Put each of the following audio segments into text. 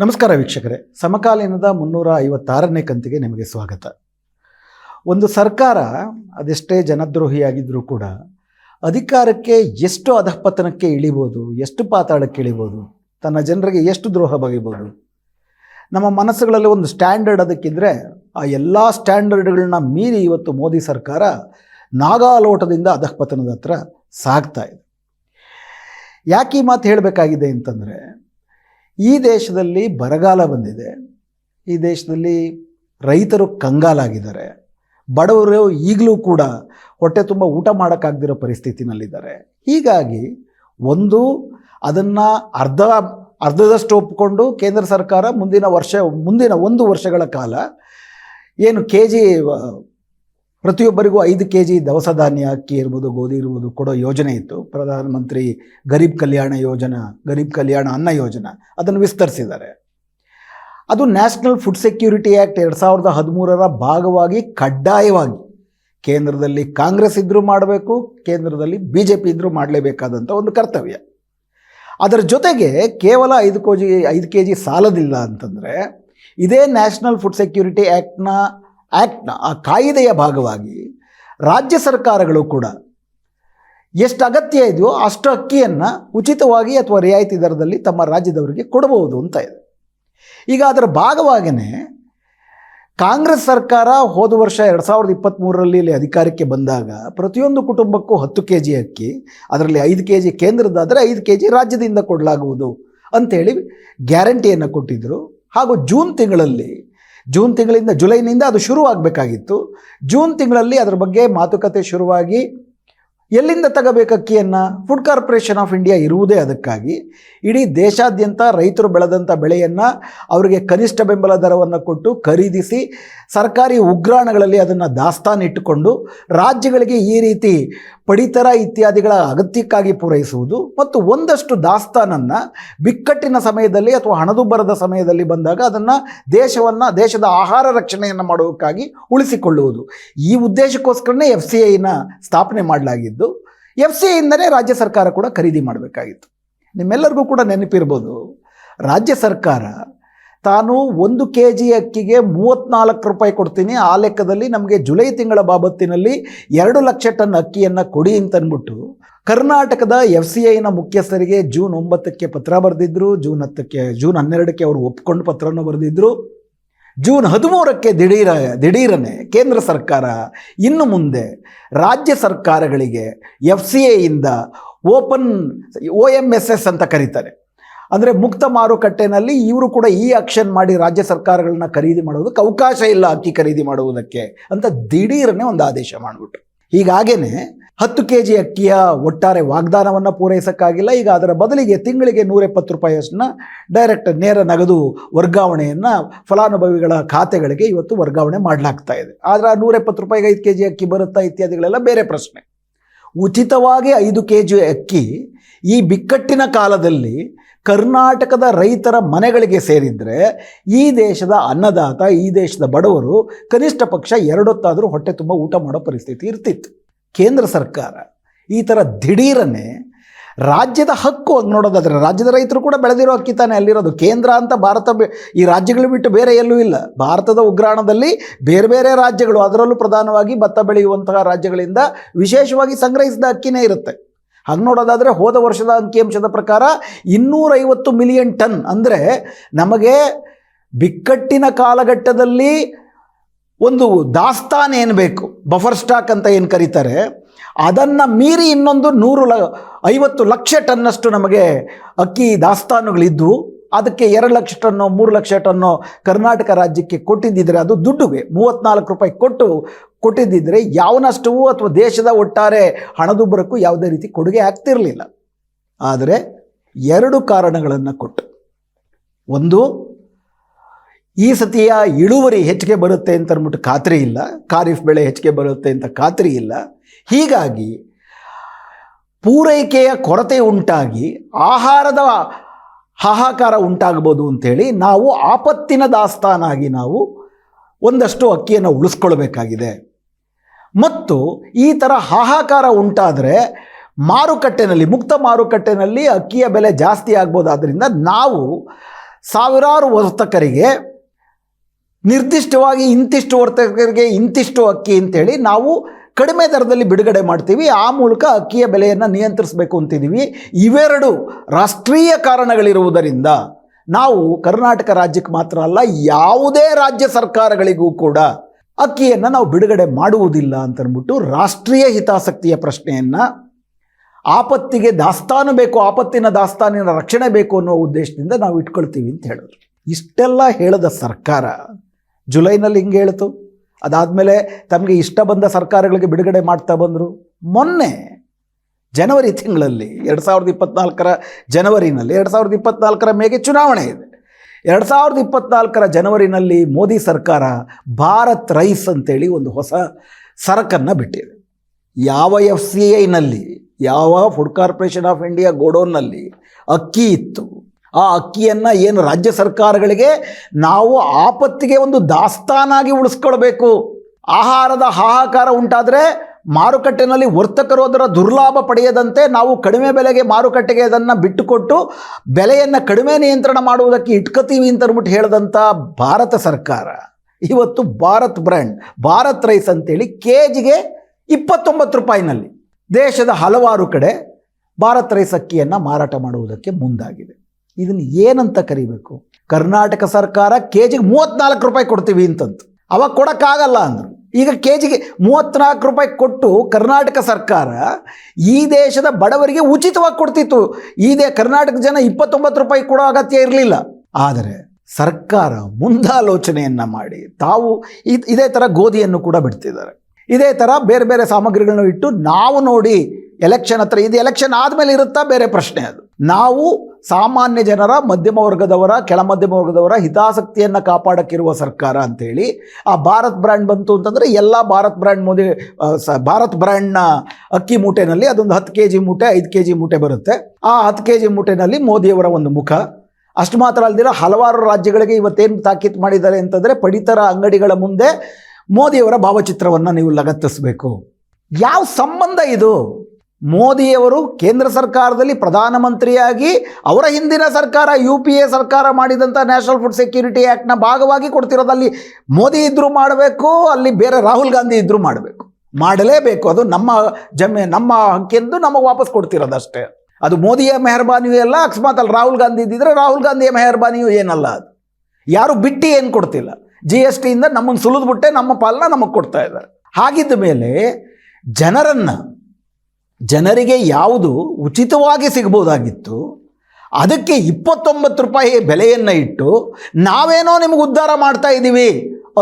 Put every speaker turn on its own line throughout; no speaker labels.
ನಮಸ್ಕಾರ ವೀಕ್ಷಕರೇ. ಸಮಕಾಲೀನದ ಮುನ್ನೂರ ಐವತ್ತಾರನೇ ಕಂತಿಗೆ ನಿಮಗೆ ಸ್ವಾಗತ. ಒಂದು ಸರ್ಕಾರ ಅದೆಷ್ಟೇ ಜನದ್ರೋಹಿಯಾಗಿದ್ದರೂ ಕೂಡ ಅಧಿಕಾರಕ್ಕೆ ಎಷ್ಟು ಅಧಃಪತನಕ್ಕೆ ಇಳಿಬೋದು, ಎಷ್ಟು ಪಾತಾಳಕ್ಕೆ ಇಳಿಬೋದು, ತನ್ನ ಜನರಿಗೆ ಎಷ್ಟು ದ್ರೋಹ ಬಗೆಬೋದು ನಮ್ಮ ಮನಸ್ಸುಗಳಲ್ಲಿ ಒಂದು ಸ್ಟ್ಯಾಂಡರ್ಡ್ ಅದಕ್ಕಿದ್ದರೆ ಆ ಎಲ್ಲ ಸ್ಟ್ಯಾಂಡರ್ಡ್ಗಳನ್ನ ಮೀರಿ ಇವತ್ತು ಮೋದಿ ಸರ್ಕಾರ ನಾಗಾಲೋಟದಿಂದ ಅಧಃಪತನದ ಹತ್ರ ಸಾಗ್ತಾ ಇದೆ. ಯಾಕೆ ಈ ಮಾತು ಹೇಳಬೇಕಾಗಿದೆ ಅಂತಂದರೆ ಈ ದೇಶದಲ್ಲಿ ಬರಗಾಲ ಬಂದಿದೆ. ಈ ದೇಶದಲ್ಲಿ ರೈತರು ಕಂಗಾಲಾಗಿದ್ದಾರೆ. ಬಡವರು ಈಗಲೂ ಕೂಡ ಹೊಟ್ಟೆ ತುಂಬ ಊಟ ಮಾಡೋಕ್ಕಾಗದಿರೋ ಪರಿಸ್ಥಿತಿನಲ್ಲಿದ್ದಾರೆ. ಹೀಗಾಗಿ ಒಂದು ಅದನ್ನು ಅರ್ಧ, ಅರ್ಧದಷ್ಟು ಒಪ್ಪಿಕೊಂಡು ಕೇಂದ್ರ ಸರ್ಕಾರ ಮುಂದಿನ ವರ್ಷ, ಮುಂದಿನ ಒಂದು ವರ್ಷಗಳ ಕಾಲ ಏನು ಕೆ ಜಿ ಪ್ರತಿಯೊಬ್ಬರಿಗೂ ಐದು ಕೆ ಜಿ ದವಸ ಧಾನ್ಯ, ಅಕ್ಕಿ ಇರ್ಬೋದು, ಗೋಧಿ ಇರ್ಬೋದು ಕೊಡೋ ಯೋಜನೆ ಇತ್ತು. ಪ್ರಧಾನಮಂತ್ರಿ ಗರೀಬ್ ಕಲ್ಯಾಣ ಯೋಜನಾ, ಗರೀಬ್ ಕಲ್ಯಾಣ ಅನ್ನ ಯೋಜನಾ ಅದನ್ನು ವಿಸ್ತರಿಸಿದ್ದಾರೆ. ಅದು ನ್ಯಾಷನಲ್ ಫುಡ್ ಸೆಕ್ಯೂರಿಟಿ ಆ್ಯಕ್ಟ್ ಎರಡು ಸಾವಿರದ ಹದಿಮೂರರ ಭಾಗವಾಗಿ ಕಡ್ಡಾಯವಾಗಿ ಕೇಂದ್ರದಲ್ಲಿ ಕಾಂಗ್ರೆಸ್ ಇದ್ದರೂ ಮಾಡಬೇಕು, ಕೇಂದ್ರದಲ್ಲಿ ಬಿ ಜೆ ಪಿ ಇದ್ದರೂ ಮಾಡಲೇಬೇಕಾದಂಥ ಒಂದು ಕರ್ತವ್ಯ. ಅದರ ಜೊತೆಗೆ ಕೇವಲ ಐದು ಕೋಜಿ, ಐದು ಕೆ ಜಿ ಸಾಲದಿಲ್ಲ ಅಂತಂದರೆ ಇದೇ ನ್ಯಾಷನಲ್ ಫುಡ್ ಸೆಕ್ಯೂರಿಟಿ ಆ್ಯಕ್ಟ್ನ ಆ್ಯಕ್ಟ್ನ ಆ ಕಾಯಿದೆಯ ಭಾಗವಾಗಿ ರಾಜ್ಯ ಸರ್ಕಾರಗಳು ಕೂಡ ಎಷ್ಟು ಅಗತ್ಯ ಇದೆಯೋ ಅಷ್ಟು ಅಕ್ಕಿಯನ್ನು ಉಚಿತವಾಗಿ ಅಥವಾ ರಿಯಾಯಿತಿ ದರದಲ್ಲಿ ತಮ್ಮ ರಾಜ್ಯದವರಿಗೆ ಕೊಡಬಹುದು ಅಂತ ಇದೆ. ಈಗ ಅದರ ಭಾಗವಾಗಿಯೇ ಕಾಂಗ್ರೆಸ್ ಸರ್ಕಾರ ಹೋದ ವರ್ಷ ಎರಡು ಸಾವಿರದ ಇಪ್ಪತ್ತ್ಮೂರರಲ್ಲಿ ಇಲ್ಲಿ ಅಧಿಕಾರಕ್ಕೆ ಬಂದಾಗ ಪ್ರತಿಯೊಂದು ಕುಟುಂಬಕ್ಕೂ ಹತ್ತು ಕೆ ಜಿ ಅಕ್ಕಿ, ಅದರಲ್ಲಿ ಐದು ಕೆ ಜಿ ಕೇಂದ್ರದಾದರೆ ಐದು ಕೆ ಜಿ ರಾಜ್ಯದಿಂದ ಕೊಡಲಾಗುವುದು ಅಂಥೇಳಿ ಗ್ಯಾರಂಟಿಯನ್ನು ಕೊಟ್ಟಿದ್ದರು ಹಾಗೂ ಜೂನ್ ತಿಂಗಳಲ್ಲಿ ಜೂನ್ ತಿಂಗಳಿಂದ ಜುಲೈನಿಂದ ಅದು ಶುರುವಾಗಬೇಕಾಗಿತ್ತು. ಜೂನ್ ತಿಂಗಳಲ್ಲಿ ಅದರ ಬಗ್ಗೆ ಮಾತುಕತೆ ಶುರುವಾಗಿ ಎಲ್ಲಿಂದ ತಗೋಬೇಕು ಅಕ್ಕಿಯನ್ನು ಫುಡ್ ಕಾರ್ಪೊರೇಷನ್ ಆಫ್ ಇಂಡಿಯಾ ಇರುವುದೇ ಅದಕ್ಕಾಗಿ. ಇಡೀ ದೇಶಾದ್ಯಂತ ರೈತರು ಬೆಳೆದಂಥ ಬೆಳೆಯನ್ನು ಅವರಿಗೆ ಕನಿಷ್ಠ ಬೆಂಬಲ ದರವನ್ನು ಕೊಟ್ಟು ಖರೀದಿಸಿ ಸರ್ಕಾರಿ ಉಗ್ರಾಣಗಳಲ್ಲಿ ಅದನ್ನು ದಾಸ್ತಾನಿಟ್ಟುಕೊಂಡು ರಾಜ್ಯಗಳಿಗೆ ಈ ರೀತಿ ಪಡಿತರ ಇತ್ಯಾದಿಗಳ ಅಗತ್ಯಕ್ಕಾಗಿ ಪೂರೈಸುವುದು ಮತ್ತು ಒಂದಷ್ಟು ದಾಸ್ತಾನನ್ನು ಬಿಕ್ಕಟ್ಟಿನ ಸಮಯದಲ್ಲಿ ಅಥವಾ ಹಣದುಬ್ಬರದ ಸಮಯದಲ್ಲಿ ಬಂದಾಗ ಅದನ್ನು ದೇಶವನ್ನು, ದೇಶದ ಆಹಾರ ರಕ್ಷಣೆಯನ್ನು ಮಾಡುವುದಕ್ಕಾಗಿ ಉಳಿಸಿಕೊಳ್ಳುವುದು. ಈ ಉದ್ದೇಶಕ್ಕೋಸ್ಕರನೇ ಎಫ್ ಸಿ ಐನ ಸ್ಥಾಪನೆ ಮಾಡಲಾಗಿದ್ದು ಎಫ್ ಸಿ ಐಯಿಂದಲೇ ರಾಜ್ಯ ಸರ್ಕಾರ ಕೂಡ ಖರೀದಿ ಮಾಡಬೇಕಾಗಿತ್ತು. ನಿಮ್ಮೆಲ್ಲರಿಗೂ ಕೂಡ ನೆನಪಿರ್ಬೋದು, ರಾಜ್ಯ ಸರ್ಕಾರ ತಾನು ಒಂದು ಕೆ ಜಿ ಅಕ್ಕಿಗೆ ಮೂವತ್ತ್ನಾಲ್ಕು ರೂಪಾಯಿ ಕೊಡ್ತೀನಿ. ಆ ಲೆಕ್ಕದಲ್ಲಿ ನಮಗೆ ಜುಲೈ ತಿಂಗಳ ಬಾಬತ್ತಿನಲ್ಲಿ ಎರಡು ಲಕ್ಷ ಟನ್ ಅಕ್ಕಿಯನ್ನು ಕೊಡಿ ಅಂತಂದ್ಬಿಟ್ಟು ಕರ್ನಾಟಕದ ಎಫ್ ಸಿ ಐನ ಮುಖ್ಯಸ್ಥರಿಗೆ ಜೂನ್ ಒಂಬತ್ತಕ್ಕೆ ಪತ್ರ ಬರೆದಿದ್ದರು ಜೂನ್ ಹತ್ತಕ್ಕೆ, ಜೂನ್ ಹನ್ನೆರಡಕ್ಕೆ ಅವರು ಒಪ್ಕೊಂಡು ಪತ್ರವನ್ನು ಬರೆದಿದ್ದರು ಜೂನ್ ಹದಿಮೂರಕ್ಕೆ ದಿಢೀರ, ದಿಢೀರನೆ ಕೇಂದ್ರ ಸರ್ಕಾರ ಇನ್ನು ಮುಂದೆ ರಾಜ್ಯ ಸರ್ಕಾರಗಳಿಗೆ F C ಐಯಿಂದ open O M S S ಅಂತ ಕರೀತಾರೆ. ಅಂದರೆ ಮುಕ್ತ ಮಾರುಕಟ್ಟೆನಲ್ಲಿ ಇವರು ಕೂಡ ಈ ಆಕ್ಷನ್ ಮಾಡಿ ರಾಜ್ಯ ಸರ್ಕಾರಗಳನ್ನ ಖರೀದಿ ಮಾಡೋದಕ್ಕೆ ಅವಕಾಶ ಇಲ್ಲ ಅಕ್ಕಿ ಖರೀದಿ ಮಾಡುವುದಕ್ಕೆ ಅಂತ ದಿಢೀರನೆ ಒಂದು ಆದೇಶ ಮಾಡಿಬಿಟ್ರು. ಹೀಗಾಗೇನೆ ಹತ್ತು ಕೆ ಜಿ ಅಕ್ಕಿಯ ಒಟ್ಟಾರೆ ವಾಗ್ದಾನವನ್ನು ಪೂರೈಸೋಕ್ಕಾಗಿಲ್ಲ. ಈಗ ಅದರ ಬದಲಿಗೆ ತಿಂಗಳಿಗೆ ನೂರೆಪ್ಪತ್ತು ರೂಪಾಯಿಯಷ್ಟನ್ನ ಡೈರೆಕ್ಟ್ ನೇರ ನಗದು ವರ್ಗಾವಣೆಯನ್ನು ಫಲಾನುಭವಿಗಳ ಖಾತೆಗಳಿಗೆ ಇವತ್ತು ವರ್ಗಾವಣೆ ಮಾಡಲಾಗ್ತಾ ಇದೆ. ಆದರೆ ಆ ನೂರೆಪ್ಪತ್ತು ರೂಪಾಯಿಗೆ ಐದು ಕೆ ಜಿ ಅಕ್ಕಿ ಬರುತ್ತಾ ಇತ್ಯಾದಿಗಳೆಲ್ಲ ಬೇರೆ ಪ್ರಶ್ನೆ. ಉಚಿತವಾಗಿ ಐದು ಕೆ ಜಿ ಅಕ್ಕಿ ಈ ಬಿಕ್ಕಟ್ಟಿನ ಕಾಲದಲ್ಲಿ ಕರ್ನಾಟಕದ ರೈತರ ಮನೆಗಳಿಗೆ ಸೇರಿದರೆ ಈ ದೇಶದ ಅನ್ನದಾತ, ಈ ದೇಶದ ಬಡವರು ಕನಿಷ್ಠ ಪಕ್ಷ ಎರಡೊತ್ತಾದರೂ ಹೊಟ್ಟೆ ತುಂಬ ಊಟ ಮಾಡೋ ಪರಿಸ್ಥಿತಿ ಇರ್ತಿತ್ತು. ಕೇಂದ್ರ ಸರ್ಕಾರ ಈ ಥರ ದಿಢೀರನ್ನೇ ರಾಜ್ಯದ ಹಕ್ಕು ಹಂಗೆ ನೋಡೋದಾದರೆ ರಾಜ್ಯದ ರೈತರು ಕೂಡ ಬೆಳೆದಿರೋ ಅಕ್ಕಿ ತಾನೇ ಅಲ್ಲಿರೋದು. ಕೇಂದ್ರ ಅಂತ ಭಾರತ ಈ ರಾಜ್ಯಗಳು ಬಿಟ್ಟು ಬೇರೆ ಎಲ್ಲೂ ಇಲ್ಲ. ಭಾರತದ ಉಗ್ರಾಣದಲ್ಲಿ ಬೇರೆ ಬೇರೆ ರಾಜ್ಯಗಳು, ಅದರಲ್ಲೂ ಪ್ರಧಾನವಾಗಿ ಭತ್ತ ಬೆಳೆಯುವಂತಹ ರಾಜ್ಯಗಳಿಂದ ವಿಶೇಷವಾಗಿ ಸಂಗ್ರಹಿಸಿದ ಅಕ್ಕಿನೇ ಇರುತ್ತೆ. ಹಾಗೆ ನೋಡೋದಾದರೆ ಹೋದ ವರ್ಷದ ಅಂಕಿಅಂಶದ ಪ್ರಕಾರ ಇನ್ನೂರೈವತ್ತು ಮಿಲಿಯನ್ ಟನ್ ಅಂದರೆ ನಮಗೆ ಬಿಕ್ಕಟ್ಟಿನ ಕಾಲಘಟ್ಟದಲ್ಲಿ ಒಂದು ದಾಸ್ತಾನು ಏನು ಬೇಕು? ಬಫರ್ ಸ್ಟಾಕ್ ಅಂತ ಏನು ಕರೀತಾರೆ? ಅದನ್ನು ಮೀರಿ ಇನ್ನೊಂದು ನೂರು ಲ, ಐವತ್ತು ಲಕ್ಷ ಟನ್ನಷ್ಟು ನಮಗೆ ಅಕ್ಕಿ ದಾಸ್ತಾನುಗಳಿದ್ದವು ಅದಕ್ಕೆ ಎರಡು ಲಕ್ಷ ಟನ್ನೋ, ಮೂರು ಲಕ್ಷ ಟನ್ನೋ ಕರ್ನಾಟಕ ರಾಜ್ಯಕ್ಕೆ ಕೊಟ್ಟಿದ್ದಿದ್ರೆ ಅದು ದುಡ್ಡುಗೆ ಮೂವತ್ತ್ನಾಲ್ಕು ರೂಪಾಯಿ ಕೊಟ್ಟು ಕೊಟ್ಟಿದ್ದಿದ್ರೆ ಯಾವ ನಷ್ಟವೂ ಅಥವಾ ದೇಶದ ಒಟ್ಟಾರೆ ಹಣದುಬ್ಬರಕ್ಕೂ ಯಾವುದೇ ರೀತಿ ಕೊಡುಗೆ ಆಗ್ತಿರಲಿಲ್ಲ. ಆದರೆ ಎರಡು ಕಾರಣಗಳನ್ನು ಕೊಟ್ಟು. ಒಂದು ಈ ಸತಿಯ ಇಳುವರಿ ಹೆಚ್ಚಿಗೆ ಬರುತ್ತೆ ಅಂತ ಅಂದ್ಬಿಟ್ಟು ಖಾತ್ರಿ ಇಲ್ಲ, ಖಾರಿಫ್ ಬೆಳೆ ಹೆಚ್ಚಿಗೆ ಬರುತ್ತೆ ಅಂತ ಖಾತ್ರಿ ಇಲ್ಲ. ಹೀಗಾಗಿ ಪೂರೈಕೆಯ ಕೊರತೆ ಉಂಟಾಗಿ ಆಹಾರದ ಹಾಹಾಕಾರ ಉಂಟಾಗ್ಬೋದು ಅಂಥೇಳಿ ನಾವು ಆಪತ್ತಿನ ದಾಸ್ತಾನಾಗಿ ನಾವು ಒಂದಷ್ಟು ಅಕ್ಕಿಯನ್ನು ಉಳಿಸ್ಕೊಳ್ಬೇಕಾಗಿದೆ. ಮತ್ತು ಈ ಥರ ಹಾಹಾಕಾರ ಉಂಟಾದರೆ ಮಾರುಕಟ್ಟೆನಲ್ಲಿ, ಮುಕ್ತ ಮಾರುಕಟ್ಟೆನಲ್ಲಿ ಅಕ್ಕಿಯ ಬೆಲೆ ಜಾಸ್ತಿ ಆಗ್ಬೋದಾದ್ರಿಂದ ನಾವು ಸಾವಿರಾರು ವರ್ತಕರಿಗೆ ನಿರ್ದಿಷ್ಟವಾಗಿ ಇಂತಿಷ್ಟು ವರ್ತಕರಿಗೆ ಇಂತಿಷ್ಟು ಅಕ್ಕಿ ಅಂತೇಳಿ ನಾವು ಕಡಿಮೆ ದರದಲ್ಲಿ ಬಿಡುಗಡೆ ಮಾಡ್ತೀವಿ. ಆ ಮೂಲಕ ಅಕ್ಕಿಯ ಬೆಲೆಯನ್ನು ನಿಯಂತ್ರಿಸಬೇಕು ಅಂತಿದ್ದೀವಿ ಇವೆರಡು ರಾಷ್ಟ್ರೀಯ ಕಾರಣಗಳಿರುವುದರಿಂದ ನಾವು ಕರ್ನಾಟಕ ರಾಜ್ಯಕ್ಕೆ ಮಾತ್ರ ಅಲ್ಲ, ಯಾವುದೇ ರಾಜ್ಯ ಸರ್ಕಾರಗಳಿಗೂ ಕೂಡ ಅಕ್ಕಿಯನ್ನು ನಾವು ಬಿಡುಗಡೆ ಮಾಡುವುದಿಲ್ಲ ಅಂತಂದ್ಬಿಟ್ಟು ರಾಷ್ಟ್ರೀಯ ಹಿತಾಸಕ್ತಿಯ ಪ್ರಶ್ನೆಯನ್ನು ಆಪತ್ತಿಗೆ ದಾಸ್ತಾನು ಬೇಕು, ಆಪತ್ತಿನ ದಾಸ್ತಾನಿನ ರಕ್ಷಣೆ ಬೇಕು ಅನ್ನೋ ಉದ್ದೇಶದಿಂದ ನಾವು ಇಟ್ಕೊಳ್ತೀವಿ ಅಂತ ಹೇಳಿದ್ರು ಇಷ್ಟೆಲ್ಲ ಹೇಳದ ಸರ್ಕಾರ ಜುಲೈನಲ್ಲಿ ಹಿಂಗೆ ಹೇಳ್ತು. ಅದಾದಮೇಲೆ ತಮಗೆ ಇಷ್ಟ ಬಂದ ಸರ್ಕಾರಗಳಿಗೆ ಬಿಡುಗಡೆ ಮಾಡ್ತಾ ಬಂದರು. ಮೊನ್ನೆ ಜನವರಿ ತಿಂಗಳಲ್ಲಿ, ಎರಡು ಸಾವಿರದ ಇಪ್ಪತ್ನಾಲ್ಕರ ಜನವರಿನಲ್ಲಿ, ಎರಡು ಸಾವಿರದ ಇಪ್ಪತ್ನಾಲ್ಕರ ಮೇಗೆ ಚುನಾವಣೆ ಇದೆ. ಎರಡು ಸಾವಿರದ ಇಪ್ಪತ್ನಾಲ್ಕರ ಜನವರಿನಲ್ಲಿ ಮೋದಿ ಸರ್ಕಾರ ಭಾರತ್ ರೈಸ್ ಅಂತೇಳಿ ಒಂದು ಹೊಸ ಸರಕನ್ನು ಬಿಟ್ಟಿದೆ. ಯಾವ ಎಫ್ ಸಿ ಐನಲ್ಲಿ ಯಾವ ಫುಡ್ ಕಾರ್ಪೊರೇಷನ್ ಆಫ್ ಇಂಡಿಯಾ ಗೋಡೌನ್ನಲ್ಲಿ ಅಕ್ಕಿ ಇತ್ತು. ಆ ಅಕ್ಕಿಯನ್ನು ಏನು ರಾಜ್ಯ ಸರ್ಕಾರಗಳಿಗೆ ನಾವು ಆಪತ್ತಿಗೆ ಒಂದು ದಾಸ್ತಾನಾಗಿ ಉಳಿಸ್ಕೊಳ್ಬೇಕು. ಆಹಾರದ ಹಾಹಾಕಾರ ಉಂಟಾದರೆ ಮಾರುಕಟ್ಟೆಯಲ್ಲಿ ವರ್ತಕರು ಅದರ ದುರ್ಲಾಭ ಪಡೆಯದಂತೆ ನಾವು ಕಡಿಮೆ ಬೆಲೆಗೆ ಮಾರುಕಟ್ಟೆಗೆ ಅದನ್ನು ಬಿಟ್ಟುಕೊಟ್ಟು ಬೆಲೆಯನ್ನು ಕಡಿಮೆ ನಿಯಂತ್ರಣ ಮಾಡುವುದಕ್ಕೆ ಇಟ್ಕೋತೀವಿ ಅಂತ ಅಂದ್ಬಿಟ್ಟು ಹೇಳಿದಂಥ ಭಾರತ ಸರ್ಕಾರ. ಇವತ್ತು ಭಾರತ್ ಬ್ರ್ಯಾಂಡ್, ಭಾರತ್ ರೈಸ್ ಅಂತೇಳಿ ಕೆ ಜಿಗೆ ಇಪ್ಪತ್ತೊಂಬತ್ತು ರೂಪಾಯಿನಲ್ಲಿ ದೇಶದ ಹಲವಾರು ಕಡೆ ಭಾರತ್ ರೈಸ್ ಅಕ್ಕಿಯನ್ನು ಮಾರಾಟ ಮಾಡುವುದಕ್ಕೆ ಮುಂದಾಗಿದೆ. ಇದನ್ನು ಏನಂತ ಕರಿಬೇಕು? ಕರ್ನಾಟಕ ಸರ್ಕಾರ ಕೆ ಜಿಗೆ ಮೂವತ್ತ್ನಾಲ್ಕು ರೂಪಾಯಿ ಕೊಡ್ತೀವಿ ಅಂತಂತು. ಅವಾಗ ಕೊಡೋಕ್ಕಾಗಲ್ಲ ಅಂದರು. ಈಗ ಕೆ ಜಿಗೆ ಮೂವತ್ತ್ನಾಲ್ಕು ರೂಪಾಯಿ ಕೊಟ್ಟು ಕರ್ನಾಟಕ ಸರ್ಕಾರ ಈ ದೇಶದ ಬಡವರಿಗೆ ಉಚಿತವಾಗಿ ಕೊಡ್ತಿತ್ತು. ಈ ದೇ ಕರ್ನಾಟಕ ಜನ ಇಪ್ಪತ್ತೊಂಬತ್ತು ರೂಪಾಯಿ ಕೊಡೋ ಅಗತ್ಯ ಇರಲಿಲ್ಲ. ಆದರೆ ಸರ್ಕಾರ ಮುಂದಾಲೋಚನೆಯನ್ನು ಮಾಡಿ ತಾವು ಇದ್- ಇದೇ ಥರ ಗೋಧಿಯನ್ನು ಕೂಡ ಬಿಡ್ತಿದ್ದಾರೆ. ಇದೇ ಥರ ಬೇರೆ ಬೇರೆ ಸಾಮಗ್ರಿಗಳನ್ನು ಇಟ್ಟು ನಾವು ನೋಡಿ ಎಲೆಕ್ಷನ್ ಹತ್ರ, ಇದು ಎಲೆಕ್ಷನ್ ಆದಮೇಲೆ ಇರುತ್ತಾ? ಬೇರೆ ಪ್ರಶ್ನೆ ಅದು. ನಾವು ಸಾಮಾನ್ಯ ಜನರ, ಮಧ್ಯಮ ವರ್ಗದವರ, ಕೆಳ ಮಧ್ಯಮ ವರ್ಗದವರ ಹಿತಾಸಕ್ತಿಯನ್ನು ಕಾಪಾಡಕ್ಕಿರುವ ಸರ್ಕಾರ ಅಂಥೇಳಿ ಆ ಭಾರತ್ ಬ್ರ್ಯಾಂಡ್ ಬಂತು ಅಂತಂದರೆ ಎಲ್ಲ ಭಾರತ್ ಬ್ರ್ಯಾಂಡ್ ಮೋದಿ ಸ, ಭಾರತ್ ಬ್ರ್ಯಾಂಡ್ನ ಅಕ್ಕಿ ಮೂಟೆನಲ್ಲಿ ಅದೊಂದು ಹತ್ತು ಕೆ ಜಿ ಮೂಟೆ, ಐದು ಕೆ ಜಿ ಮೂಟೆ ಬರುತ್ತೆ. ಆ ಹತ್ತು ಕೆ ಜಿ ಮೂಟೆನಲ್ಲಿ ಮೋದಿಯವರ ಒಂದು ಮುಖ. ಅಷ್ಟು ಮಾತ್ರ ಅಲ್ದಿರ ಹಲವಾರು ರಾಜ್ಯಗಳಿಗೆ ಇವತ್ತೇನು ತಾಕೀತು ಮಾಡಿದ್ದಾರೆ ಅಂತಂದರೆ ಪಡಿತರ ಅಂಗಡಿಗಳ ಮುಂದೆ ಮೋದಿಯವರ ಭಾವಚಿತ್ರವನ್ನು ನೀವು ಲಗತ್ತಿಸಬೇಕು. ಯಾವ ಸಂಬಂಧ ಇದು? ಮೋದಿಯವರು ಕೇಂದ್ರ ಸರ್ಕಾರದಲ್ಲಿ ಪ್ರಧಾನಮಂತ್ರಿಯಾಗಿ, ಅವರ ಹಿಂದಿನ ಸರ್ಕಾರ, ಯು ಪಿ ಎ ಸರ್ಕಾರ ಮಾಡಿದಂಥ ನ್ಯಾಷನಲ್ ಫುಡ್ ಸೆಕ್ಯೂರಿಟಿ ಆ್ಯಕ್ಟ್ನ ಭಾಗವಾಗಿ ಕೊಡ್ತಿರೋದಲ್ಲಿ ಮೋದಿ ಇದ್ದರೂ ಮಾಡಬೇಕು, ಅಲ್ಲಿ ಬೇರೆ ರಾಹುಲ್ ಗಾಂಧಿ ಇದ್ದರೂ ಮಾಡಬೇಕು. ಮಾಡಲೇಬೇಕು. ಅದು ನಮ್ಮ ಜಮೆ, ನಮ್ಮ ಹಕ್ಕೆಂದು ನಮಗೆ ವಾಪಸ್ ಕೊಡ್ತಿರೋದಷ್ಟೇ. ಅದು ಮೋದಿಯ ಮೆಹರ್ಬಾನಿಯೂ ಎಲ್ಲ ಅಕಸ್ಮಾತ್ ಅಲ್ಲಿ ರಾಹುಲ್ ಗಾಂಧಿ ಇದ್ದಿದ್ರೆ ರಾಹುಲ್ ಗಾಂಧಿಯ ಮೆಹರ್ಬಾನಿಯೂ ಏನಲ್ಲ ಅದು. ಯಾರು ಬಿಟ್ಟು ಏನು ಕೊಡ್ತಿಲ್ಲ. ಜಿ ಎಸ್ ಟಿಯಿಂದ ನಮ್ಮನ್ನು ಸುಲಿದ್ಬಿಟ್ಟೆ ನಮ್ಮ ಪಾಲನ್ನ ನಮಗೆ ಕೊಡ್ತಾ ಇದ್ದಾರೆ. ಹಾಗಿದ್ದ ಮೇಲೆ ಜನರನ್ನು ಜನರಿಗೆ ಯಾವುದು ಉಚಿತವಾಗಿ ಸಿಗ್ಬೋದಾಗಿತ್ತು ಅದಕ್ಕೆ ಇಪ್ಪತ್ತೊಂಬತ್ತು ರೂಪಾಯಿ ಬೆಲೆಯನ್ನು ಇಟ್ಟು ನಾವೇನೋ ನಿಮಗೆ ಉದ್ಧಾರ ಮಾಡ್ತಾ ಇದ್ದೀವಿ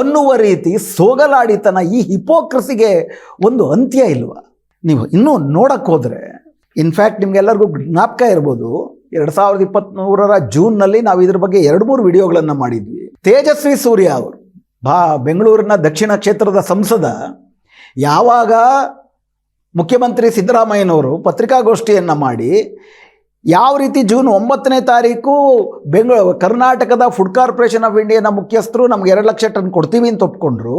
ಅನ್ನುವ ರೀತಿ ಸೋಗಲಾಡಿತನ ಈ ಹಿಪೋಕ್ರಸಿಗೆ ಒಂದು ಅಂತ್ಯ ಇಲ್ವ? ನೀವು ಇನ್ನೂ ನೋಡಕ್ಕೆ ಹೋದರೆ ಇನ್ಫ್ಯಾಕ್ಟ್ ನಿಮಗೆಲ್ಲರಿಗೂ ಜ್ಞಾಪಕ ಇರ್ಬೋದು, ಎರಡು ಸಾವಿರದ ಇಪ್ಪತ್ತ್ಮೂರರ ಜೂನ್ನಲ್ಲಿ ನಾವು ಇದ್ರ ಬಗ್ಗೆ ಎರಡು ಮೂರು ವಿಡಿಯೋಗಳನ್ನು ಮಾಡಿದ್ವಿ. ತೇಜಸ್ವಿ ಸೂರ್ಯ ಅವರು, ಬಾ, ಬೆಂಗಳೂರಿನ ದಕ್ಷಿಣ ಕ್ಷೇತ್ರದ ಸಂಸದ, ಯಾವಾಗ ಮುಖ್ಯಮಂತ್ರಿ ಸಿದ್ದರಾಮಯ್ಯನವರು ಪತ್ರಿಕಾಗೋಷ್ಠಿಯನ್ನು ಮಾಡಿ ಯಾವ ರೀತಿ ಜೂನ್ ಒಂಬತ್ತನೇ ತಾರೀಕು ಬೆಂಗಳೂರು, ಕರ್ನಾಟಕದ ಫುಡ್ ಕಾರ್ಪೊರೇಷನ್ ಆಫ್ ಇಂಡಿಯಾನ ಮುಖ್ಯಸ್ಥರು ನಮ್ಗೆ ಎರಡು ಲಕ್ಷ ಟನ್ ಕೊಡ್ತೀವಿ ಅಂತ ಒಪ್ಕೊಂಡ್ರು.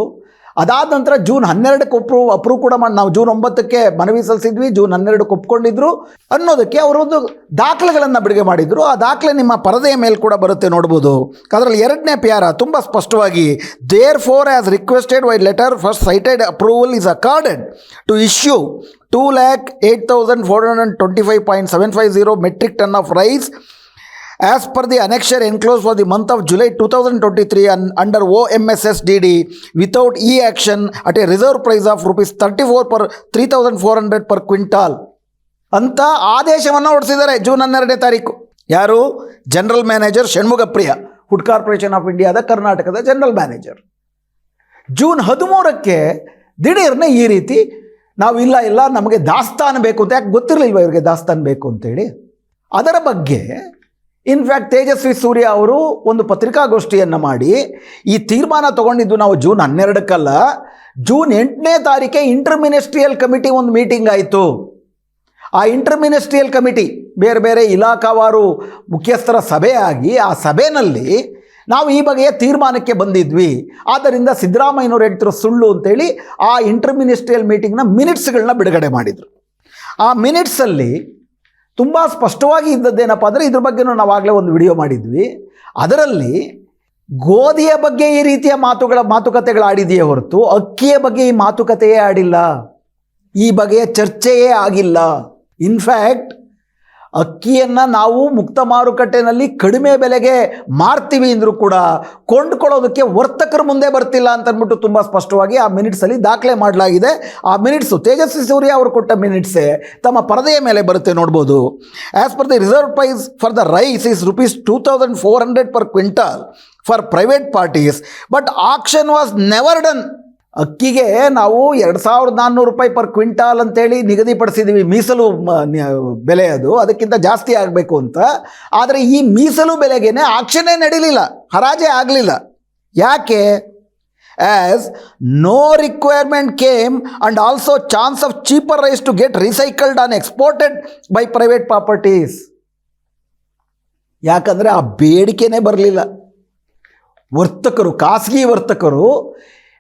ಅದಾದ ನಂತರ ಜೂನ್ ಹನ್ನೆರಡಕ್ಕೆ ಒಪ್ರೂ ಅಪ್ರೂವ್ ಕೂಡ ಮಾಡಿ ನಾವು ಜೂನ್ ಒಂಬತ್ತಕ್ಕೆ ಮನವಿ ಸಲ್ಲಿಸಿದ್ವಿ. ಜೂನ್ ಹನ್ನೆರಡಕ್ಕೆ ಒಪ್ಕೊಂಡಿದ್ರು. ಅನ್ನೋದಕ್ಕೆ ಅವರೊಂದು ದಾಖಲೆಗಳನ್ನು ಬಿಡುಗಡೆ ಮಾಡಿದ್ರು. ಆ ದಾಖಲೆ ನಿಮ್ಮ ಪರದೆಯ ಮೇಲೆ ಕೂಡ ಬರುತ್ತೆ ನೋಡ್ಬೋದು. ಅದರಲ್ಲಿ ಎರಡನೇ ಪ್ಯಾರ ತುಂಬ ಸ್ಪಷ್ಟವಾಗಿ therefore as requested vide letter first cited approval is accorded to issue two lakh eight thousand four hundred twenty five point seven five zero metric ton of rice As per the annexure enclosed for the month of July 2023 and under OMSSDD without e-action at a reserve price of rupees 34 per 3400 per quintal. ಅಂತ ಆದೇಶವನ್ನು ಹೊರಡಿಸಿದ್ದಾರೆ June ಹನ್ನೆರಡನೇ ತಾರೀಕು. ಯಾರು? General manager Shanmukhapriya food corporation of ಇಂಡಿಯಾದ ಕರ್ನಾಟಕದ general manager June ಹದಿಮೂರಕ್ಕೆ ದಿಢೀರ್ನ ಈ ರೀತಿ, ನಾವು ಇಲ್ಲ ಇಲ್ಲ, ನಮಗೆ ದಾಸ್ತಾನು ಬೇಕು ಅಂತ ಯಾಕೆ ಗೊತ್ತಿರಲಿಲ್ವ ಇವರಿಗೆ ದಾಸ್ತಾನು ಬೇಕು ಅಂತೇಳಿ? ಅದರ ಬಗ್ಗೆ ಇನ್ಫ್ಯಾಕ್ಟ್ ತೇಜಸ್ವಿ ಸೂರ್ಯ ಅವರು ಒಂದು ಪತ್ರಿಕಾಗೋಷ್ಠಿಯನ್ನು ಮಾಡಿ ಈ ತೀರ್ಮಾನ ತಗೊಂಡಿದ್ದು ನಾವು ಜೂನ್ ಹನ್ನೆರಡಕ್ಕಲ್ಲ. ಜೂನ್ ಎಂಟನೇ ತಾರೀಕೆ ಇಂಟರ್ ಮಿನಿಸ್ಟ್ರಿಯಲ್ ಕಮಿಟಿ ಒಂದು ಮೀಟಿಂಗ್ ಆಯಿತು. ಆ ಇಂಟರ್ ಮಿನಿಸ್ಟ್ರಿಯಲ್ ಕಮಿಟಿ ಬೇರೆ ಬೇರೆ ಇಲಾಖಾವಾರು ಮುಖ್ಯಸ್ಥರ ಸಭೆ ಆಗಿ ಆ ಸಭೆಯಲ್ಲಿ ನಾವು ಈ ಬಗೆಯ ತೀರ್ಮಾನಕ್ಕೆ ಬಂದಿದ್ವಿ. ಆದ್ದರಿಂದ ಸಿದ್ದರಾಮಯ್ಯನವ್ರು ಹೇಳ್ತಿರೋ ಸುಳ್ಳು ಅಂತೇಳಿ ಆ ಇಂಟರ್ ಮಿನಿಸ್ಟ್ರಿಯಲ್ ಮೀಟಿಂಗ್ನ ಮಿನಿಟ್ಸ್ಗಳನ್ನ ಬಿಡುಗಡೆ ಮಾಡಿದರು. ಆ ಮಿನಿಟ್ಸಲ್ಲಿ ತುಂಬ ಸ್ಪಷ್ಟವಾಗಿ ಇದ್ದದ್ದೇನಪ್ಪ ಅಂದರೆ ಇದ್ರ ಬಗ್ಗೆನೂ ನಾವು ಆಗಲೇ ಒಂದು ವಿಡಿಯೋ ಮಾಡಿದ್ವಿ. ಅದರಲ್ಲಿ ಗೋಧಿಯ ಬಗ್ಗೆ ಈ ರೀತಿಯ ಮಾತುಗಳ ಮಾತುಕತೆಗಳು ಆಡಿದೆಯೇ ಹೊರತು ಅಕ್ಕಿಯ ಬಗ್ಗೆ ಈ ಮಾತುಕತೆಯೇ ಆಡಿಲ್ಲ. ಈ ಬಗೆಯ ಚರ್ಚೆಯೇ ಆಗಿಲ್ಲ. ಇನ್ಫ್ಯಾಕ್ಟ್ ಅಕ್ಕಿಯನ್ನು ನಾವು ಮುಕ್ತ ಮಾರುಕಟ್ಟೆಯಲ್ಲಿ ಕಡಿಮೆ ಬೆಲೆಗೆ ಮಾರ್ತೀವಿ ಅಂದರೂ ಕೂಡ ಕೊಂಡ್ಕೊಳ್ಳೋದಕ್ಕೆ ವರ್ತಕರು ಮುಂದೆ ಬರ್ತಿಲ್ಲ ಅಂತಂದ್ಬಿಟ್ಟು ತುಂಬ ಸ್ಪಷ್ಟವಾಗಿ ಆ ಮಿನಿಟ್ಸಲ್ಲಿ ದಾಖಲೆ ಮಾಡಲಾಗಿದೆ. ಆ ಮಿನಿಟ್ಸು ತೇಜಸ್ವಿ ಸೂರ್ಯ ಅವರು ಕೊಟ್ಟ ಮಿನಿಟ್ಸೇ ತಮ್ಮ ಪರದೆಯ ಮೇಲೆ ಬರುತ್ತೆ ನೋಡ್ಬೋದು. As per the reserve price for the rice is rupees two thousand four hundred per quintal for private parties but auction was never done ಅಕ್ಕಿಗೆ ನಾವು ಎರಡು ಸಾವಿರದ ನಾನ್ನೂರು ರೂಪಾಯಿ ಪರ್ ಕ್ವಿಂಟಾಲ್ ಅಂತೇಳಿ ನಿಗದಿಪಡಿಸಿದ್ದೀವಿ ಮೀಸಲು ಬೆಲೆ ಅದು. ಅದಕ್ಕಿಂತ ಜಾಸ್ತಿ ಆಗಬೇಕು ಅಂತ. ಆದರೆ ಈ ಮೀಸಲು ಬೆಲೆಗೇನೆ ಆಕ್ಷನೇ ನಡೀಲಿಲ್ಲ. ಹರಾಜೇ ಆಗಲಿಲ್ಲ. ಯಾಕೆ? As no requirement came and also chance of cheaper rice to get recycled on exported by private properties ಯಾಕಂದರೆ ಆ ಬೇಡಿಕೆನೇ ಬರಲಿಲ್ಲ. ವರ್ತಕರು, ಖಾಸಗಿ ವರ್ತಕರು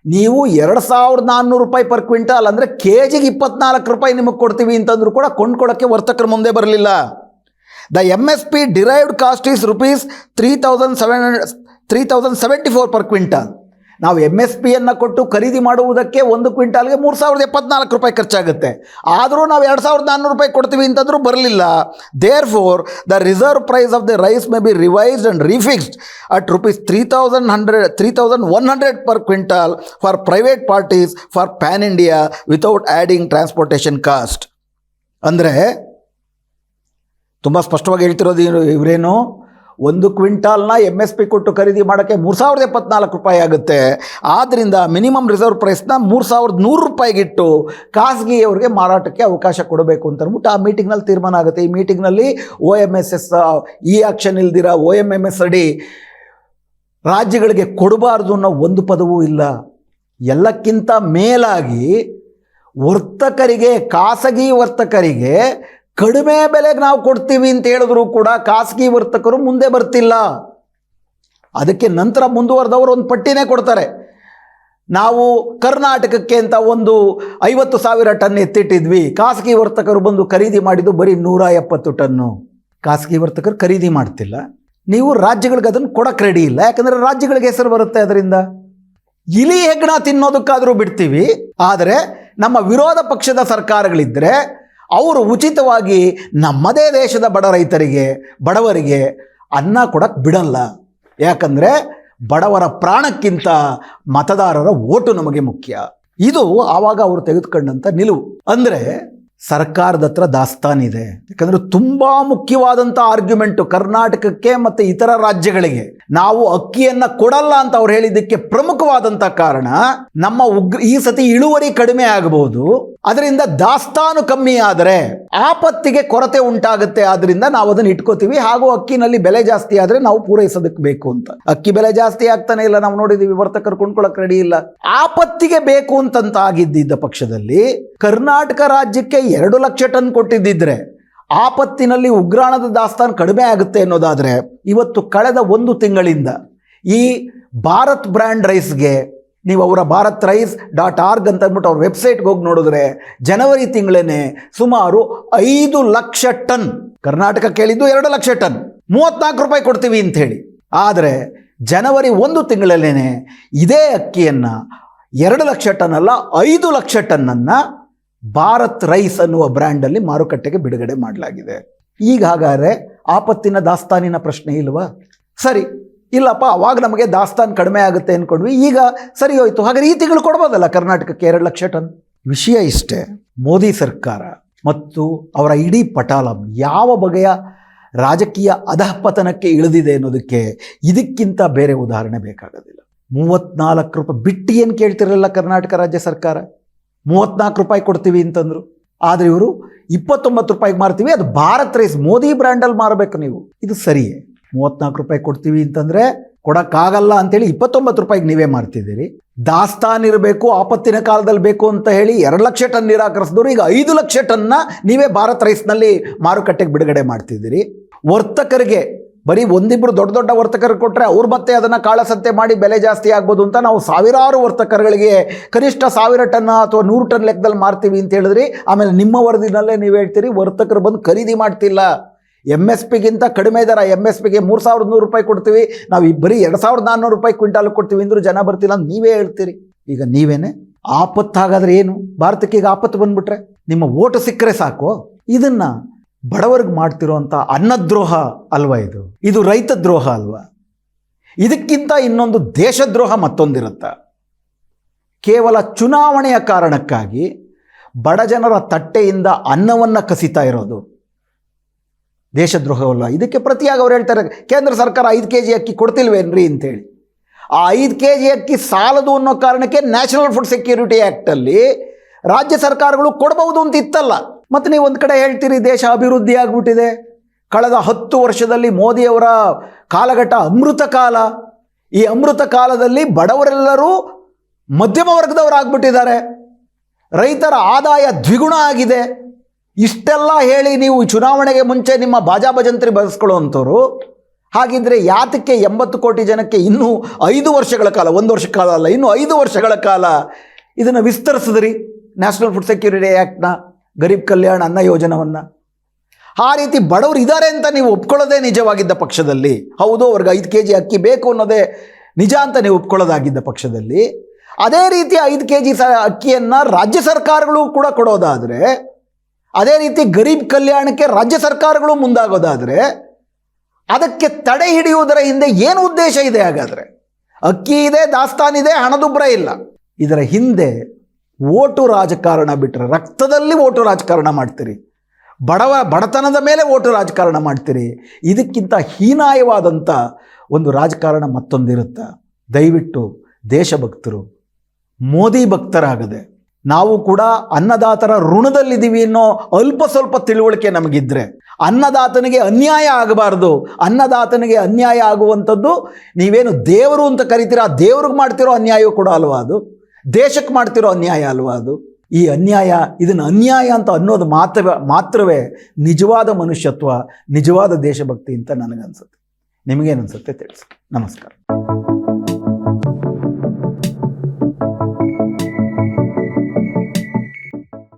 ನೀವು ಎರಡು ಸಾವಿರದ ನಾನ್ನೂರು ರೂಪಾಯಿ ಪರ್ ಕ್ವಿಂಟಲ್ ಅಂದರೆ ಕೆ ಜಿಗೆ ಇಪ್ಪತ್ನಾಲ್ಕು ರೂಪಾಯಿ ನಿಮಗೆ ಕೊಡ್ತೀವಿ ಅಂತಂದ್ರೂ ಕೂಡ ಕೊಂಡ್ಕೊಳ್ಳೋಕ್ಕೆ ವರ್ತಕರು ಮುಂದೆ ಬರಲಿಲ್ಲ. The M S P derived cost is rupees three thousand seven three thousand seventy four per quintal ನಾವು ಎಂ ಎಸ್ ಪಿಯನ್ನು ಕೊಟ್ಟು ಖರೀದಿ ಮಾಡುವುದಕ್ಕೆ ಒಂದು ಕ್ವಿಂಟಾಲ್ಗೆ ಮೂರು ಸಾವಿರದ ಎಪ್ಪತ್ನಾಲ್ಕು ರೂಪಾಯಿ ಖರ್ಚಾಗುತ್ತೆ. ಆದರೂ ನಾವು ಎರಡು ಸಾವಿರದ ನಾನ್ನೂರು ರೂಪಾಯಿ ಕೊಡ್ತೀವಿ ಅಂತಂದರೂ ಬರಲಿಲ್ಲ. Therefore the reserve price of the rice may be revised and refixed at rupees three thousand hundred three thousand one hundred per quintal for private parties for pan India without adding transportation cost ಅಂದರೆ, ತುಂಬ ಸ್ಪಷ್ಟವಾಗಿ ಹೇಳ್ತಿರೋದು ಇವರೇನು? ಒಂದು ಕ್ವಿಂಟಾಲ್ನ M S P ಕೊಟ್ಟು ಖರೀದಿ ಮಾಡೋಕ್ಕೆ ಮೂರು ಸಾವಿರದ ಎಪ್ಪತ್ನಾಲ್ಕು ರೂಪಾಯಿ ಆಗುತ್ತೆ. ಆದ್ದರಿಂದ ಮಿನಿಮಮ್ ರಿಸರ್ವ್ ಪ್ರೈಸ್ನ ಮೂರು ಸಾವಿರದ ನೂರು ರೂಪಾಯಿಗಿಟ್ಟು ಖಾಸಗಿಯವರಿಗೆ ಮಾರಾಟಕ್ಕೆ ಅವಕಾಶ ಕೊಡಬೇಕು ಅಂತ ಅಂದ್ಬಿಟ್ಟು ಆ ಮೀಟಿಂಗ್ನಲ್ಲಿ ತೀರ್ಮಾನ ಆಗುತ್ತೆ. ಈ ಮೀಟಿಂಗ್ನಲ್ಲಿ ಒ ಎಂ ಎಸ್ ಎಸ್ ಈ ಆಕ್ಷನ್ ಇಲ್ದಿರ ಒ ಎಂ ಎಂ ಎಸ್ ಅಡಿ ರಾಜ್ಯಗಳಿಗೆ ಕೊಡಬಾರ್ದು ಅನ್ನೋ ಒಂದು ಪದವೂ ಇಲ್ಲ. ಎಲ್ಲಕ್ಕಿಂತ ಮೇಲಾಗಿ ವರ್ತಕರಿಗೆ, ಖಾಸಗಿ ವರ್ತಕರಿಗೆ ಕಡಿಮೆ ಬೆಲೆಗೆ ನಾವು ಕೊಡ್ತೀವಿ ಅಂತ ಹೇಳಿದ್ರು ಕೂಡ ಖಾಸಗಿ ವರ್ತಕರು ಮುಂದೆ ಬರ್ತಿಲ್ಲ. ಅದಕ್ಕೆ ನಂತರ ಮುಂದುವರೆದವರು ಒಂದು ಪಟ್ಟಿನೇ ಕೊಡ್ತಾರೆ. ನಾವು ಕರ್ನಾಟಕಕ್ಕೆ ಅಂತ ಒಂದು ಐವತ್ತು ಸಾವಿರ ಟನ್ ಎತ್ತಿಟ್ಟಿದ್ವಿ. ಖಾಸಗಿ ವರ್ತಕರು ಬಂದು ಖರೀದಿ ಮಾಡಿದ್ದು ಬರೀ ನೂರ ಎಪ್ಪತ್ತು ಟನ್ನು. ಖಾಸಗಿ ವರ್ತಕರು ಖರೀದಿ ಮಾಡ್ತಿಲ್ಲ. ನೀವು ರಾಜ್ಯಗಳಿಗೆ ಅದನ್ನು ಕೊಡಕ್ಕೆ ರೆಡಿ ಇಲ್ಲ. ಯಾಕಂದರೆ ರಾಜ್ಯಗಳಿಗೆ ಹೆಸರು ಬರುತ್ತೆ ಅದರಿಂದ. ಇಲಿ ಹೆಗ್ಣ ತಿನ್ನೋದಕ್ಕಾದರೂ ಬಿಡ್ತೀವಿ. ಆದರೆ ನಮ್ಮ ವಿರೋಧ ಪಕ್ಷದ ಸರ್ಕಾರಗಳಿದ್ದರೆ ಅವರು ಉಚಿತವಾಗಿ ನಮ್ಮದೇ ದೇಶದ ಬಡ ರೈತರಿಗೆ, ಬಡವರಿಗೆ ಅನ್ನ ಕೊಡಕ್ಕೆ ಬಿಡಲ್ಲ. ಯಾಕಂದರೆ ಬಡವರ ಪ್ರಾಣಕ್ಕಿಂತ ಮತದಾರರ ಓಟು ನಮಗೆ ಮುಖ್ಯ. ಇದು ಆವಾಗ ಅವರು ತೆಗೆದುಕೊಂಡಂಥ ನಿಲುವು. ಅಂದರೆ ಸರ್ಕಾರದ ಹತ್ರ ದಾಸ್ತಾನಿದೆ ಯಾಕಂದರೆ ತುಂಬ ಮುಖ್ಯವಾದಂಥ ಆರ್ಗ್ಯುಮೆಂಟು ಕರ್ನಾಟಕಕ್ಕೆ ಮತ್ತು ಇತರ ರಾಜ್ಯಗಳಿಗೆ. ನಾವು ಅಕ್ಕಿಯನ್ನು ಕೊಡಲ್ಲ ಅಂತ ಅವ್ರು ಹೇಳಿದ್ದಕ್ಕೆ ಪ್ರಮುಖವಾದಂಥ ಕಾರಣ ನಮ್ಮ ಉಗ್ರ, ಈ ಸತಿ ಇಳುವರಿ ಕಡಿಮೆ ಆಗಬಹುದು ಅದರಿಂದ ದಾಸ್ತಾನು ಕಮ್ಮಿ ಆದರೆ ಆಪತ್ತಿಗೆ ಕೊರತೆ ಉಂಟಾಗುತ್ತೆ, ಆದ್ರಿಂದ ನಾವು ಅದನ್ನು ಇಟ್ಕೋತೀವಿ. ಹಾಗೂ ಅಕ್ಕಿನಲ್ಲಿ ಬೆಲೆ ಜಾಸ್ತಿ ಆದರೆ ನಾವು ಪೂರೈಸೋದಕ್ಕೆ ಬೇಕು ಅಂತ. ಅಕ್ಕಿ ಬೆಲೆ ಜಾಸ್ತಿ ಆಗ್ತಾನೆ ಇಲ್ಲ, ನಾವು ನೋಡಿದೀವಿ, ವರ್ತಕರು ಕೊಂಡ್ಕೊಳಕ್ ರೆಡಿ ಇಲ್ಲ. ಆಪತ್ತಿಗೆ ಬೇಕು ಅಂತಂತ ಆಗಿದ್ದಿದ್ದ ಪಕ್ಷದಲ್ಲಿ ಕರ್ನಾಟಕ ರಾಜ್ಯಕ್ಕೆ ಎರಡು ಲಕ್ಷ ಟನ್ ಕೊಟ್ಟಿದ್ದಿದ್ರೆ ಆಪತ್ತಿನಲ್ಲಿ ಉಗ್ರಾಣದ ದಾಸ್ತಾನು ಕಡಿಮೆ ಆಗುತ್ತೆ ಅನ್ನೋದಾದರೆ, ಇವತ್ತು ಕಳೆದ ಒಂದು ತಿಂಗಳಿಂದ ಈ ಭಾರತ್ ಬ್ರ್ಯಾಂಡ್ ರೈಸ್ಗೆ ನೀವು ಅವರ ಭಾರತ್ ರೈಸ್ ಡಾಟ್ ಆರ್ಗ್ ಅಂತ ಅಂದ್ಬಿಟ್ಟು ಅವ್ರ ವೆಬ್ಸೈಟ್ಗೆ ಹೋಗಿ ನೋಡಿದ್ರೆ ಜನವರಿ ತಿಂಗಳೇ ಸುಮಾರು ಐದು ಲಕ್ಷ ಟನ್, ಕರ್ನಾಟಕ ಕೇಳಿದ್ದು ಎರಡು ಲಕ್ಷ ಟನ್, ಮೂವತ್ನಾಲ್ಕು ರೂಪಾಯಿ ಕೊಡ್ತೀವಿ ಅಂತ ಹೇಳಿ. ಆದರೆ ಜನವರಿ ಒಂದು ತಿಂಗಳಲ್ಲೇ ಇದೇ ಅಕ್ಕಿಯನ್ನು ಎರಡು ಲಕ್ಷ ಟನ್ ಅಲ್ಲ, ಐದು ಲಕ್ಷ ಟನ್ನನ್ನು ಭಾರತ್ ರೈಸ್ ಅನ್ನುವ ಬ್ರ್ಯಾಂಡಲ್ಲಿ ಮಾರುಕಟ್ಟೆಗೆ ಬಿಡುಗಡೆ ಮಾಡಲಾಗಿದೆ. ಈಗ ಹಾಗಾದರೆ ಆಪತ್ತಿನ ದಾಸ್ತಾನಿನ ಪ್ರಶ್ನೆ ಇಲ್ವಾ? ಸರಿ ಇಲ್ಲಪ್ಪ, ಅವಾಗ ನಮಗೆ ದಾಸ್ತಾನು ಕಡಿಮೆ ಆಗುತ್ತೆ ಅಂದ್ಕೊಂಡ್ವಿ ಈಗ ಸರಿ ಹೋಯ್ತು. ಹಾಗಾದ್ರೆ ಈ ತಿಂಗಳು ಕೊಡ್ಬೋದಲ್ಲ ಕರ್ನಾಟಕಕ್ಕೆ ಎರಡು ಲಕ್ಷ ಟನ್? ವಿಷಯ ಇಷ್ಟೇ, ಮೋದಿ ಸರ್ಕಾರ ಮತ್ತು ಅವರ ಇಡೀ ಪಟಾಲಂ ಯಾವ ಬಗೆಯ ರಾಜಕೀಯ ಅಧಃಪತನಕ್ಕೆ ಇಳಿದಿದೆ ಅನ್ನೋದಕ್ಕೆ ಇದಕ್ಕಿಂತ ಬೇರೆ ಉದಾಹರಣೆ ಬೇಕಾಗೋದಿಲ್ಲ. ಮೂವತ್ನಾಲ್ಕು ರೂಪಾಯಿ ಬಿಟ್ಟು ಏನು ಕೇಳ್ತಿರಲಿಲ್ಲ ಕರ್ನಾಟಕ ರಾಜ್ಯ ಸರ್ಕಾರ? ಮೂವತ್ನಾಲ್ಕು ರೂಪಾಯಿ ಕೊಡ್ತೀವಿ ಅಂತಂದರು. ಆದರೆ ಇವರು ಇಪ್ಪತ್ತೊಂಬತ್ತು ರೂಪಾಯಿಗೆ ಮಾರ್ತೀವಿ. ಅದು ಭಾರತ್ ರೈಸ್, ಮೋದಿ ಬ್ರ್ಯಾಂಡಲ್ಲಿ ಮಾರಬೇಕು ನೀವು. ಇದು ಸರಿಯೇ? ಮೂವತ್ನಾಲ್ಕು ರೂಪಾಯಿ ಕೊಡ್ತೀವಿ ಅಂತಂದರೆ ಕೊಡೋಕ್ಕಾಗಲ್ಲ ಅಂತೇಳಿ ಇಪ್ಪತ್ತೊಂಬತ್ತು ರೂಪಾಯಿಗೆ ನೀವೇ ಮಾರ್ತಿದ್ದೀರಿ. ದಾಸ್ತಾನ್ ಇರಬೇಕು, ಆಪತ್ತಿನ ಕಾಲದಲ್ಲಿ ಬೇಕು ಅಂತ ಹೇಳಿ ಎರಡು ಲಕ್ಷ ಟನ್ ನಿರಾಕರಿಸಿದವರು ಈಗ ಐದು ಲಕ್ಷ ಟನ್ನ ನೀವೇ ಭಾರತ್ ರೈಸ್ನಲ್ಲಿ ಮಾರುಕಟ್ಟೆಗೆ ಬಿಡುಗಡೆ ಮಾಡ್ತಿದ್ದೀರಿ. ವರ್ತಕರಿಗೆ, ಬರೀ ಒಂದಿಬ್ಬರು ದೊಡ್ಡ ದೊಡ್ಡ ವರ್ತಕರು ಕೊಟ್ಟರೆ ಅವ್ರು ಮತ್ತೆ ಅದನ್ನು ಕಾಳಸಂತೆ ಮಾಡಿ ಬೆಲೆ ಜಾಸ್ತಿ ಆಗ್ಬೋದು ಅಂತ ನಾವು ಸಾವಿರಾರು ವರ್ತಕರುಗಳಿಗೆ ಕನಿಷ್ಠ ಸಾವಿರ ಟನ್ ಅಥವಾ ನೂರು ಟನ್ ಲೆಕ್ಕದಲ್ಲಿ ಮಾರ್ತೀವಿ ಅಂತ ಹೇಳಿದ್ರಿ. ಆಮೇಲೆ ನಿಮ್ಮ ವರದಿನಲ್ಲೇ ನೀವು ಹೇಳ್ತೀರಿ, ವರ್ತಕರು ಬಂದು ಖರೀದಿ ಮಾಡ್ತಿಲ್ಲ. ಎಂ ಎಸ್ ಪಿಗಿಂತ ಕಡಿಮೆ ದರ ಎಂ ಎಸ್ ಪಿಗೆ ಮೂರು ಸಾವಿರದ ನೂರು ರೂಪಾಯಿ ಕೊಡ್ತೀವಿ. ನಾವು ಇಬ್ಬರಿ ಬರೀ ಎರಡು ಸಾವಿರದ ನಾನ್ನೂರು ರೂಪಾಯಿ ಕ್ವಿಂಟಾಲ್ ಕೊಡ್ತೀವಿ ಅಂದರೂ ಜನ ಬರ್ತಿಲ್ಲ ಅಂತ ನೀವೇ ಹೇಳ್ತೀರಿ. ಈಗ ನೀವೇನೆ? ಆಪತ್ತು ಹಾಗಾದ್ರೆ ಏನು? ಭಾರತಕ್ಕೆ ಈಗ ಆಪತ್ತು ಬಂದ್ಬಿಟ್ರೆ? ನಿಮ್ಮ ಓಟು ಸಿಕ್ಕರೆ ಸಾಕು. ಇದನ್ನ ಬಡವರಿಗೆ ಮಾಡ್ತಿರೋಂಥ ಅನ್ನದ್ರೋಹ ಅಲ್ವಾ ಇದು? ಇದು ರೈತ ದ್ರೋಹ ಅಲ್ವಾ? ಇದಕ್ಕಿಂತ ಇನ್ನೊಂದು ದೇಶದ್ರೋಹ ಮತ್ತೊಂದಿರುತ್ತೆ. ಕೇವಲ ಚುನಾವಣೆಯ ಕಾರಣಕ್ಕಾಗಿ ಬಡ ಜನರ ತಟ್ಟೆಯಿಂದ ಅನ್ನವನ್ನು ಕಸಿತಾ ಇರೋದು. ದೇಶದ್ರೋಹವಲ್ಲ. ಇದಕ್ಕೆ ಪ್ರತಿಯಾಗಿ ಅವ್ರು ಹೇಳ್ತಾರೆ, ಕೇಂದ್ರ ಸರ್ಕಾರ ಐದು ಕೆ ಜಿ ಅಕ್ಕಿ ಕೊಡ್ತಿಲ್ವೇನ್ರಿ ಅಂತೇಳಿ. ಆ ಐದು ಕೆ ಜಿ ಅಕ್ಕಿ ಸಾಲದು ಅನ್ನೋ ಕಾರಣಕ್ಕೆ ನ್ಯಾಷನಲ್ ಫುಡ್ ಸೆಕ್ಯೂರಿಟಿ ಆ್ಯಕ್ಟಲ್ಲಿ ರಾಜ್ಯ ಸರ್ಕಾರಗಳು ಕೊಡಬಹುದು ಅಂತ ಇತ್ತಲ್ಲ. ಮತ್ತು ನೀವು ಒಂದು ಕಡೆ ಹೇಳ್ತೀರಿ, ದೇಶ ಅಭಿವೃದ್ಧಿ ಆಗಿಬಿಟ್ಟಿದೆ. ಕಳೆದ ಹತ್ತು ವರ್ಷದಲ್ಲಿ ಮೋದಿಯವರ ಕಾಲಘಟ್ಟ ಅಮೃತ ಕಾಲ. ಈ ಅಮೃತ ಕಾಲದಲ್ಲಿ ಬಡವರೆಲ್ಲರೂ ಮಧ್ಯಮ ವರ್ಗದವರಾಗ್ಬಿಟ್ಟಿದ್ದಾರೆ. ರೈತರ ಆದಾಯ ದ್ವಿಗುಣ ಆಗಿದೆ. ಇಷ್ಟೆಲ್ಲ ಹೇಳಿ ನೀವು ಚುನಾವಣೆಗೆ ಮುಂಚೆ ನಿಮ್ಮ ಬಾಜಾ ಭಜಂತ್ರಿ ಬಳಸ್ಕೊಳ್ಳುವಂಥವ್ರು ಹಾಗಿದ್ರೆ ಯಾತಕ್ಕೆ ಎಂಬತ್ತು ಕೋಟಿ ಜನಕ್ಕೆ ಇನ್ನೂ ಐದು ವರ್ಷಗಳ ಕಾಲ, ಒಂದು ವರ್ಷ ಕಾಲ ಅಲ್ಲ, ಇನ್ನೂ ಐದು ವರ್ಷಗಳ ಕಾಲ ಇದನ್ನು ವಿಸ್ತರಿಸಿದ್ರಿ? ನ್ಯಾಷನಲ್ ಫುಡ್ ಸೆಕ್ಯೂರಿಟಿ ಆ್ಯಕ್ಟ್ನ ಗರೀಬ್ ಕಲ್ಯಾಣ ಅನ್ನ ಯೋಜನವನ್ನು. ಆ ರೀತಿ ಬಡವರು ಇದ್ದಾರೆ ಅಂತ ನೀವು ಒಪ್ಕೊಳ್ಳೋದೇ ನಿಜವಾಗಿದ್ದ ಪಕ್ಷದಲ್ಲಿ. ಹೌದು, ಅವ್ರಿಗೆ ಐದು ಕೆ ಜಿ ಅಕ್ಕಿ ಬೇಕು ಅನ್ನೋದೇ ನಿಜ ಅಂತ ನೀವು ಒಪ್ಕೊಳ್ಳೋದಾಗಿದ್ದ ಪಕ್ಷದಲ್ಲಿ. ಅದೇ ರೀತಿ ಐದು ಕೆ ಜಿ ಸ ಅಕ್ಕಿಯನ್ನು ರಾಜ್ಯ ಸರ್ಕಾರಗಳು ಕೂಡ ಕೊಡೋದಾದರೆ ಅದೇ ರೀತಿ ಗರೀಬ್ ಕಲ್ಯಾಣಕ್ಕೆ ರಾಜ್ಯ ಸರ್ಕಾರಗಳು ಮುಂದಾಗೋದಾದರೆ ಅದಕ್ಕೆ ತಡೆ ಹಿಡಿಯುವುದರ ಹಿಂದೆ ಏನು ಉದ್ದೇಶ ಇದೆ ಹಾಗಾದರೆ? ಅಕ್ಕಿ ಇದೆ ದಾಸ್ತಾನಿದೆ ಹಣದುಬ್ಬರ ಇಲ್ಲ. ಇದರ ಹಿಂದೆ ಓಟು ರಾಜಕಾರಣ ಬಿಟ್ಟರೆ ರಕ್ತದಲ್ಲಿ ಓಟು ರಾಜಕಾರಣ ಮಾಡ್ತೀರಿ. ಬಡವ, ಬಡತನದ ಮೇಲೆ ಓಟು ರಾಜಕಾರಣ ಮಾಡ್ತೀರಿ. ಇದಕ್ಕಿಂತ ಹೀನಾಯವಾದಂಥ ಒಂದು ರಾಜಕಾರಣ ಮತ್ತೊಂದಿರುತ್ತೆ. ದಯವಿಟ್ಟು ದೇಶಭಕ್ತರು, ಮೋದಿ ಭಕ್ತರಾಗದೆ ನಾವು ಕೂಡ ಅನ್ನದಾತರ ಋಣದಲ್ಲಿದ್ದೀವಿ ಅನ್ನೋ ಅಲ್ಪ ಸ್ವಲ್ಪ ತಿಳುವಳಿಕೆ ನಮಗಿದ್ರೆ. ಅನ್ನದಾತನಿಗೆ ಅನ್ಯಾಯ ಆಗಬಾರ್ದು. ಅನ್ನದಾತನಿಗೆ ಅನ್ಯಾಯ ಆಗುವಂಥದ್ದು ನೀವೇನು ದೇವರು ಅಂತ ಕರಿತೀರ ಆ ದೇವ್ರಿಗೆ ಮಾಡ್ತಿರೋ ಅನ್ಯಾಯ ಕೂಡ ಅಲ್ವಾ ಅದು? ದೇಶಕ್ಕೆ ಮಾಡ್ತಿರೋ ಅನ್ಯಾಯ ಅಲ್ವಾ ಅದು? ಈ ಅನ್ಯಾಯ, ಇದನ್ನು ಅನ್ಯಾಯ ಅಂತ ಅನ್ನೋದು ಮಾತ್ರ ಮಾತ್ರವೇ ನಿಜವಾದ ಮನುಷ್ಯತ್ವ, ನಿಜವಾದ ದೇಶಭಕ್ತಿ ಅಂತ ನನಗನ್ಸುತ್ತೆ. ನಿಮಗೇನನ್ಸುತ್ತೆ ತಿಳಿಸಿ. ನಮಸ್ಕಾರ.